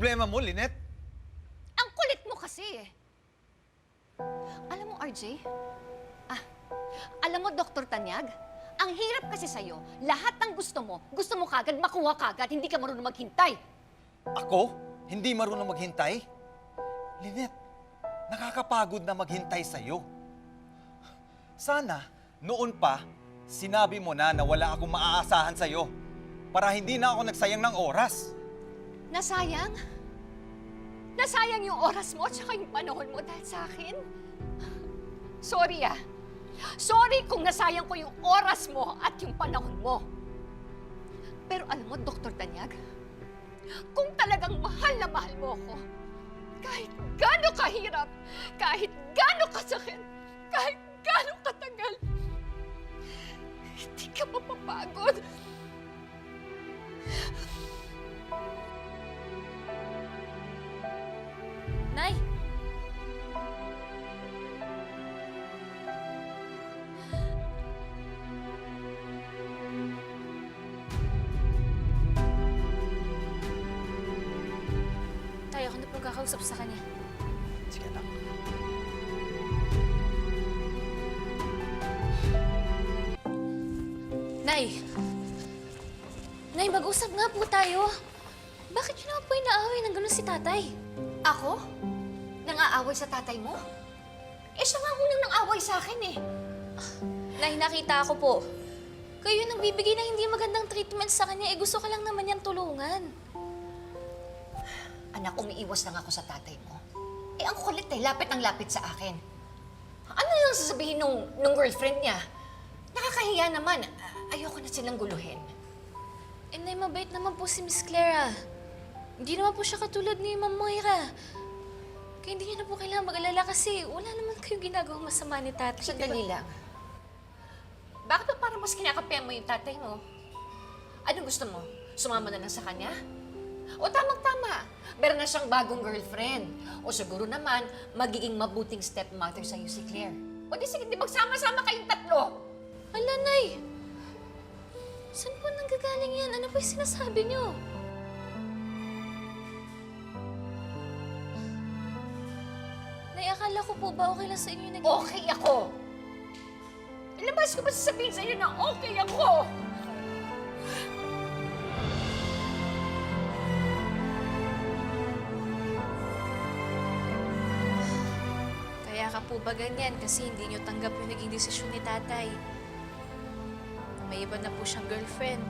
problema mo, Lynette? Ang kulit mo kasi eh. Alam mo, RJ? Ah, alam mo, Dr. Tanyag? Ang hirap kasi sa'yo, lahat ng gusto mo, gusto mo kagad, makuha kagad, hindi ka marunong maghintay. Ako? Hindi marunong maghintay? Lynette, nakakapagod na maghintay sa'yo. Sana, noon pa, sinabi mo na na wala akong maaasahan sa'yo para hindi na ako nagsayang ng oras. Nasayang? Nasayang yung oras mo at saka yung panahon mo dahil sa akin? Sorry ah. Sorry kung nasayang ko yung oras mo at yung panahon mo. Pero alam mo, Dr. Tanyag, kung talagang mahal na mahal mo ako, kahit gaano kahirap, kahit gaano kasakit, kahit gaano katagal, hindi ka mapapagod. Tay, ako na po kakausap sa kanya. Sige na. Nay! Nay, mag-usap nga po tayo. Bakit yun naman po inaaway ng ganun si tatay? Ako? Nang-aaway sa tatay mo? Eh, siya nga unang nang-away sa akin eh. Nay, nakita ko po. Kayo nagbibigay ng hindi magandang treatment sa kanya, eh gusto ka lang naman niyang tulungan. Anak, umiiwas lang ako sa tatay mo. Eh, ang kulit eh, lapit ng lapit sa akin. Ano yung sasabihin nung, nung girlfriend niya? Nakakahiya naman. Ayoko na silang guluhin. Eh, Nay, mabait naman po si Miss Clara. Hindi naman po siya katulad ni Ma'am Moira. Kaya hindi niyo na po kailangan mag-alala kasi wala naman kayong ginagawang masama ni tatay. Sandali lang. Bakit ba parang mas kinakampihan mo yung tatay mo? Anong gusto mo? Sumama na lang sa kanya? O tamang-tama, meron na siyang bagong girlfriend. O siguro naman, magiging mabuting stepmother sa'yo si Claire. O di sige, di magsama-sama kayong tatlo. Ala, Nay! Saan po nanggagaling yan? Ano po yung sinasabi niyo? Nay, akala ko po ba okay lang sa inyo yung naging... Okay ako. Ilang beses ko ba sasabihin sa'yo na okay ako? Kaya ka po ba ganyan kasi hindi niyo tanggap yung naging desisyon ni tatay? May iba na po siyang girlfriend.